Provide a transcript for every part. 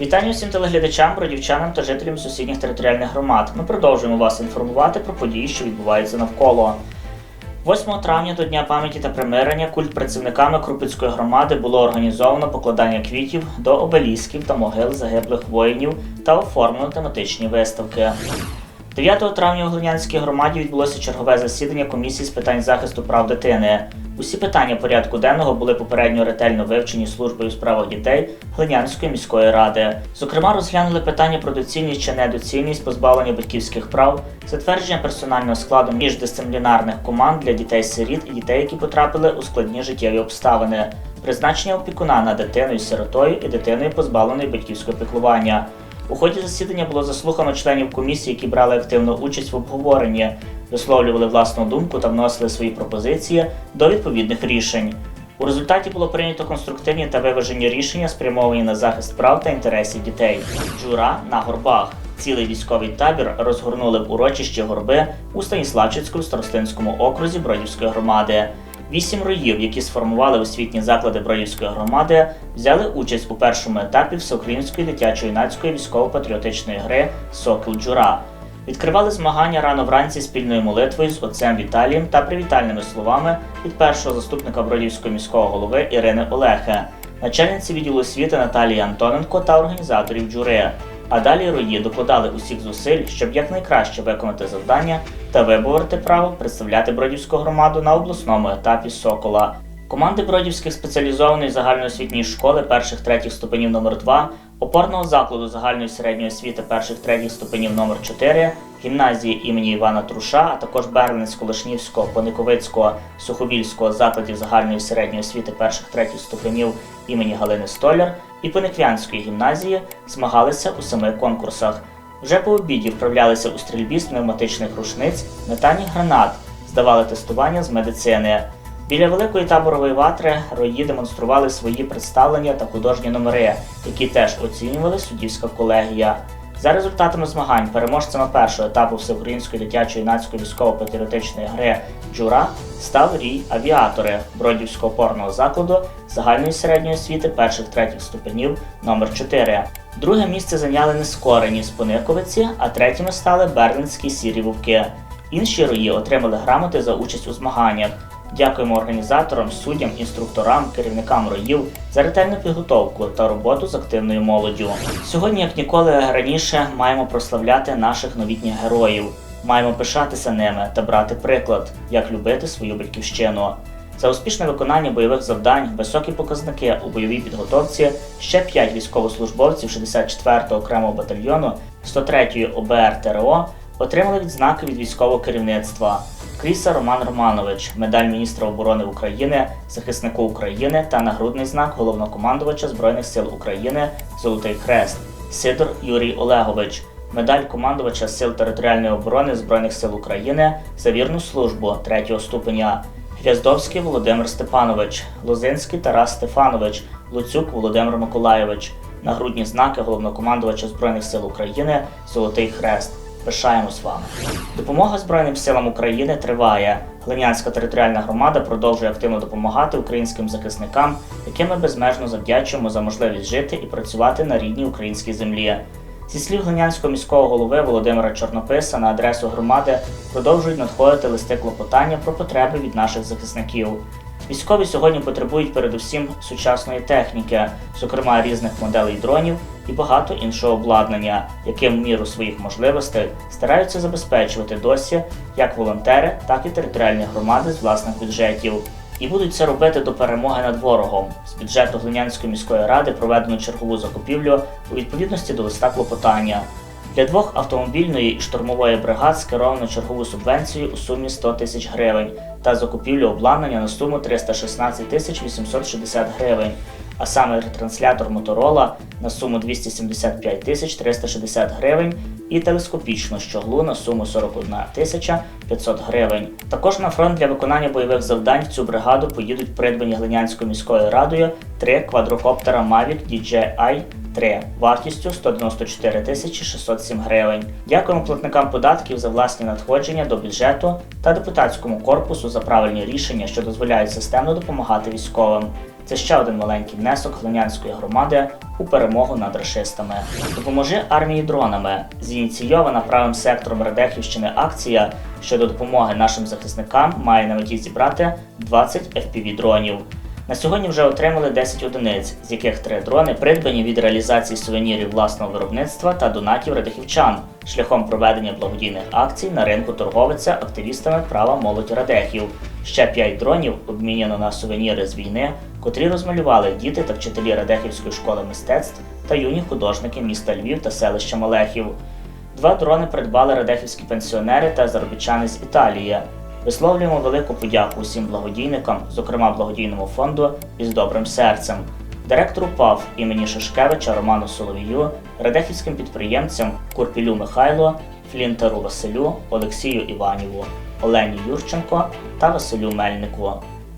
Вітання усім телеглядачам, бродівчанам та жителям сусідніх територіальних громад. Ми продовжуємо вас інформувати про події, що відбуваються навколо. 8 травня до Дня пам'яті та примирення культ працівниками Крупицької громади було організовано покладання квітів до обелісків та могил загиблих воїнів та оформлено тематичні виставки. 9 травня у Глинянській громаді відбулося чергове засідання комісії з питань захисту прав дитини. Усі питання порядку денного були попередньо ретельно вивчені службою у справах дітей Глинянської міської ради. Зокрема, розглянули питання про доцільність чи недоцільність позбавлення батьківських прав, затвердження персонального складу міждисциплінарних команд для дітей-сиріт і дітей, які потрапили у складні життєві обставини, призначення опікуна над дитиною сиротою і дитиною позбавленою батьківського піклування. У ході засідання було заслухано членів комісії, які брали активну участь в обговоренні, висловлювали власну думку та вносили свої пропозиції до відповідних рішень. У результаті було прийнято конструктивні та виважені рішення, спрямовані на захист прав та інтересів дітей. Джура на горбах. Цілий військовий табір розгорнули в урочищі горби у Станіславчицькому старостинському окрузі Бродівської громади. Вісім роїв, які сформували освітні заклади Бродівської громади, взяли участь у першому етапі всеукраїнської дитячо-юнацької військово-патріотичної гри Сокіл Джура. Відкривали змагання рано вранці спільною молитвою з отцем Віталієм та привітальними словами від першого заступника Бродівського міського голови Ірини Олехе, начальниці відділу освіти Наталії Антоненко та організаторів джури. А далі рої докладали усіх зусиль, щоб якнайкраще виконати завдання та виборити право представляти Бродівську громаду на обласному етапі Сокола. Команди Бродівських спеціалізованої загальноосвітньої школи перших третіх ступенів номер 2 опорного закладу загальної середньої освіти перших третіх ступенів номер 4 гімназії імені Івана Труша, а також Берлинського, Лишнівського, Пониковицького, Суховільського закладів загальної середньої освіти перших третіх ступенів імені Галини Столяр і Пониквянської гімназії змагалися у семи конкурсах. Вже по обіді вправлялися у стрільбі з пневматичних рушниць, метані гранат, здавали тестування з медицини. Біля великої таборової ватри рої демонстрували свої представлення та художні номери, які теж оцінювали суддівська колегія. За результатами змагань переможцями першого етапу всеукраїнської дитячо-юнацької військово-патріотичної гри Джура став рій авіатори Бродівського опорного закладу загальної середньої освіти перших третіх ступенів номер 4 Друге місце зайняли нескорені з Пониковиці, а третіми стали берлинські сірі вовки. Інші рої отримали грамоти за участь у змаганнях. Дякуємо організаторам, суддям, інструкторам, керівникам роїв за ретельну підготовку та роботу з активною молоддю. Сьогодні, як ніколи раніше, маємо прославляти наших новітніх героїв. Маємо пишатися ними та брати приклад, як любити свою батьківщину. За успішне виконання бойових завдань, високі показники у бойовій підготовці ще 5 військовослужбовців 64-го окремого батальйону 103-ї ОБР ТРО отримали відзнаки від військового керівництва. Кріса Роман Романович, медаль міністра оборони України, захиснику України та нагрудний знак головнокомандувача Збройних сил України Золотий Хрест, Сидор Юрій Олегович, медаль командувача Сил територіальної оборони Збройних сил України за вірну службу третього ступеня. Гвяздовський Володимир Степанович, Лозинський Тарас Стефанович, Луцюк Володимир Миколайович, нагрудні знаки головнокомандувача Збройних сил України Золотий Хрест. Пишаємось вами. Допомога Збройним силам України триває. Глинянська територіальна громада продовжує активно допомагати українським захисникам, яким ми безмежно завдячуємо за можливість жити і працювати на рідній українській землі. Зі слів глинянського міського голови Володимира Чорнописа на адресу громади продовжують надходити листи клопотання про потреби від наших захисників. Військові сьогодні потребують передусім сучасної техніки, зокрема різних моделей дронів і багато іншого обладнання, яким в міру своїх можливостей стараються забезпечувати досі як волонтери, так і територіальні громади з власних бюджетів. І будуть це робити до перемоги над ворогом. З бюджету Глинянської міської ради проведено чергову закупівлю у відповідності до листа клопотання. Для двох автомобільної і штурмової бригад скеровано чергову субвенцію у сумі 100 тисяч гривень та закупівлю обладнання на суму 316 тисяч 860 гривень, а саме ретранслятор Motorola на суму 275 тисяч 360 гривень і телескопічну щоглу на суму 41 тисяча 500 гривень. Також на фронт для виконання бойових завдань в цю бригаду поїдуть придбані Глинянською міською радою три квадрокоптера Mavic DJI 3 вартістю 194 тисячі 607 гривень. Дякуємо платникам податків за власні надходження до бюджету та депутатському корпусу за правильні рішення, що дозволяють системно допомагати військовим. Це ще один маленький внесок Глинянської громади у перемогу над рашистами. Допоможи армії дронами. Зініційована правим сектором Радехівщини акція щодо допомоги нашим захисникам має на меті зібрати 20 FPV дронів. На сьогодні вже отримали 10 одиниць, з яких 3 дрони придбані від реалізації сувенірів власного виробництва та донатів радехівчан шляхом проведення благодійних акцій на ринку торговиця активістами права молодь Радехів. Ще 5 дронів обміняно на сувеніри з війни, котрі розмалювали діти та вчителі Радехівської школи мистецтв та юні художники міста Львів та селища Малехів. Два дрони придбали радехівські пенсіонери та заробітчани з Італії. Висловлюємо велику подяку усім благодійникам, зокрема благодійному фонду із добрим серцем, директору ПАВ імені Шишкевича Роману Соловію, радехівським підприємцям Курпілю Михайло, Флінтеру Василю, Олексію Іваніву, Олені Юрченко та Василю Мельнику.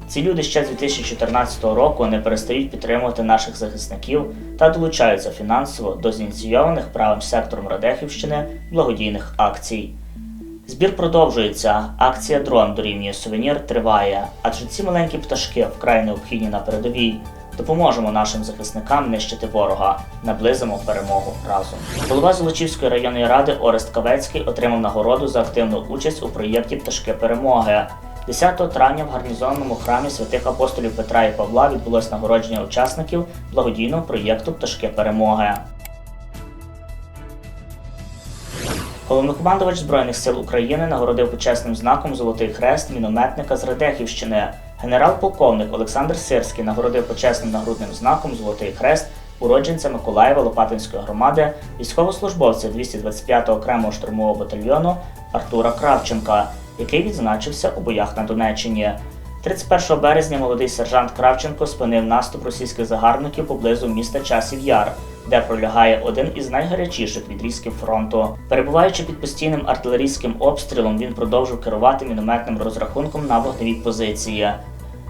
Ці люди ще з 2014 року не перестають підтримувати наших захисників та долучаються фінансово до зініційованих правим сектором Радехівщини благодійних акцій. Збір продовжується. Акція Дрон дорівнює сувенір триває, адже ці маленькі пташки вкрай необхідні на передовій. Допоможемо нашим захисникам нищити ворога, наблизимо перемогу разом. Голова Золочівської районної ради Орест Кавецький отримав нагороду за активну участь у проєкті Пташки перемоги. 10 травня в гарнізонному храмі святих апостолів Петра і Павла відбулось нагородження учасників благодійного проєкту Пташки перемоги. Головнокомандувач Збройних сил України нагородив почесним знаком Золотий Хрест мінометника з Радехівщини. Генерал-полковник Олександр Сирський нагородив почесним нагрудним знаком Золотий Хрест уродженця Миколаєва Лопатинської громади, військовослужбовця 225-го окремого штурмового батальйону Артура Кравченка, який відзначився у боях на Донеччині. 31 березня молодий сержант Кравченко спинив наступ російських загарбників поблизу міста Часів Яр, де пролягає один із найгарячіших відрізків фронту. Перебуваючи під постійним артилерійським обстрілом, він продовжив керувати мінометним розрахунком на вогневій позиції.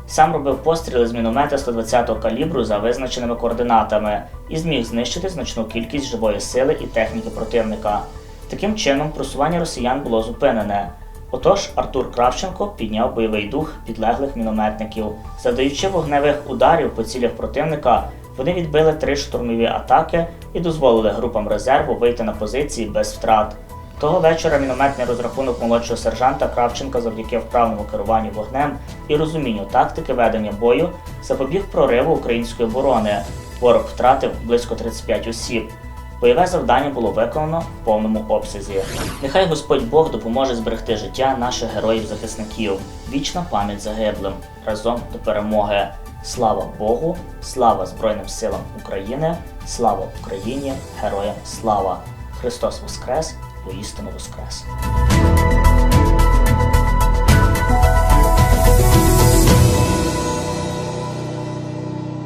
Сам робив постріли з міномета 120-го калібру за визначеними координатами і зміг знищити значну кількість живої сили і техніки противника. Таким чином, просування росіян було зупинене. Отож, Артур Кравченко підняв бойовий дух підлеглих мінометників. Завдаючи вогневих ударів по цілях противника, вони відбили три штурмові атаки і дозволили групам резерву вийти на позиції без втрат. Того вечора мінометний розрахунок молодшого сержанта Кравченка завдяки вправному керуванню вогнем і розумінню тактики ведення бою запобіг прориву української оборони. Ворог втратив близько 35 осіб. Бойове завдання було виконано в повному обсязі. Нехай Господь Бог допоможе зберегти життя наших героїв-захисників. Вічна пам'ять загиблим разом до перемоги. Слава Богу, слава Збройним силам України, слава Україні, героям слава! Христос Воскрес, воістину Воскрес!